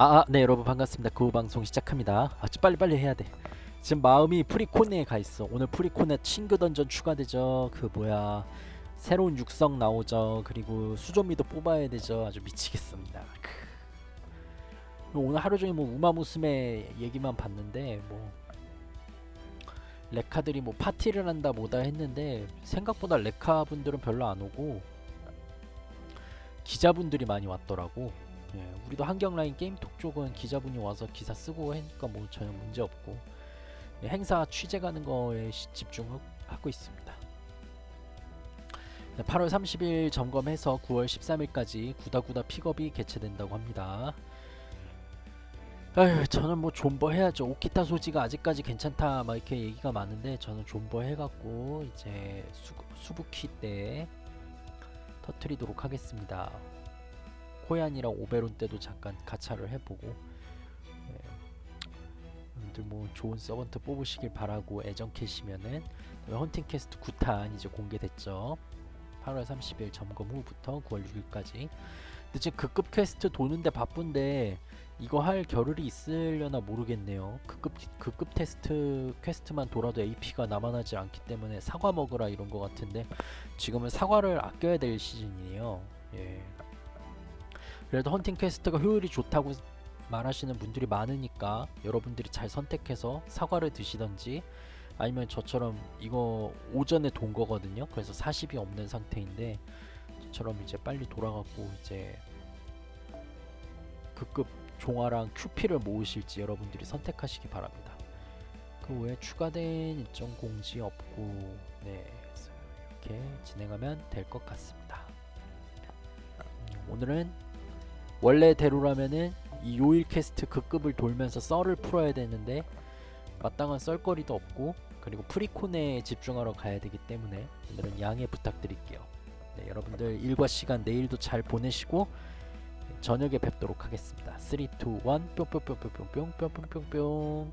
아, 아, 네 여러분 반갑습니다. 그 방송 시작합니다. 아, 좀 빨리 빨리 해야 돼. 지금 마음이 프리코네에 가 있어. 오늘 프리코네 친구 던전 추가되죠. 그 뭐야 새로운 육성 나오죠. 그리고 수조미도 뽑아야 되죠. 아주 미치겠습니다. 크. 오늘 하루 종일 뭐 우마무스메 얘기만 봤는데 뭐 레카들이 뭐 파티를 한다 뭐다 했는데 생각보다 레카 분들은 별로 안 오고 기자분들이 많이 왔더라고. 예, 우리도 한경라인 게임톡 쪽은 기자분이 와서 기사 쓰고 하니까 뭐 전혀 문제 없고 예, 행사 취재 가는 거에 시- 집중하고 있습니다. 네, 8월 30일 점검해서 9월 13일까지 구다구다 픽업이 개최된다고 합니다. 아휴, 저는 뭐 존버 해야죠. 오키타 소지가 아직까지 괜찮다 막 이렇게 얘기가 많은데 저는 존버 해갖고 이제 수, 수부키 때 터트리도록 하겠습니다. 코얀이랑 오베론 때도 잠깐 가차를 해보고 예. 여러분들 뭐 좋은 서번트 뽑으시길 바라고 애정 캐시면은 헌팅 캐스트 9탄 이제 공개됐죠 8월 30일 점검 후부터 9월 6일까지 근데 지금 극급 퀘스트 도는데 바쁜데 이거 할 겨를이 있으려나 모르겠네요 극급 극급 테스트 퀘스트만 돌아도 AP가 남아나지 않기 때문에 사과 먹으라 이런 거 같은데 지금은 사과를 아껴야 될 시즌이에요 예. 그래도 헌팅 퀘스트가 효율이 좋다고 말하시는 분들이 많으니까 여러분들이 잘 선택해서 사과를 드시던지 아니면 저처럼 이거 오전에 돈 거거든요. 그래서 40이 없는 상태인데 저처럼 이제 빨리 돌아가고 이제 극급 종아랑 QP를 모으실지 여러분들이 선택하시기 바랍니다. 그 외에 추가된 일정 공지 없고 네 이렇게 진행하면 될 것 같습니다. 음, 오늘은 원래대로라면은 이 요일 퀘스트 극급을 돌면서 썰을 풀어야 되는데 마땅한 썰거리도 없고 그리고 프리콘에 집중하러 가야 되기 때문에 오늘은 양해 부탁드릴게요. 네, 여러분들 일과 시간 내일도 잘 보내시고 저녁에 뵙도록 하겠습니다. 3, 2, 1 뿅뿅뿅뿅뿅뿅뿅뿅뿅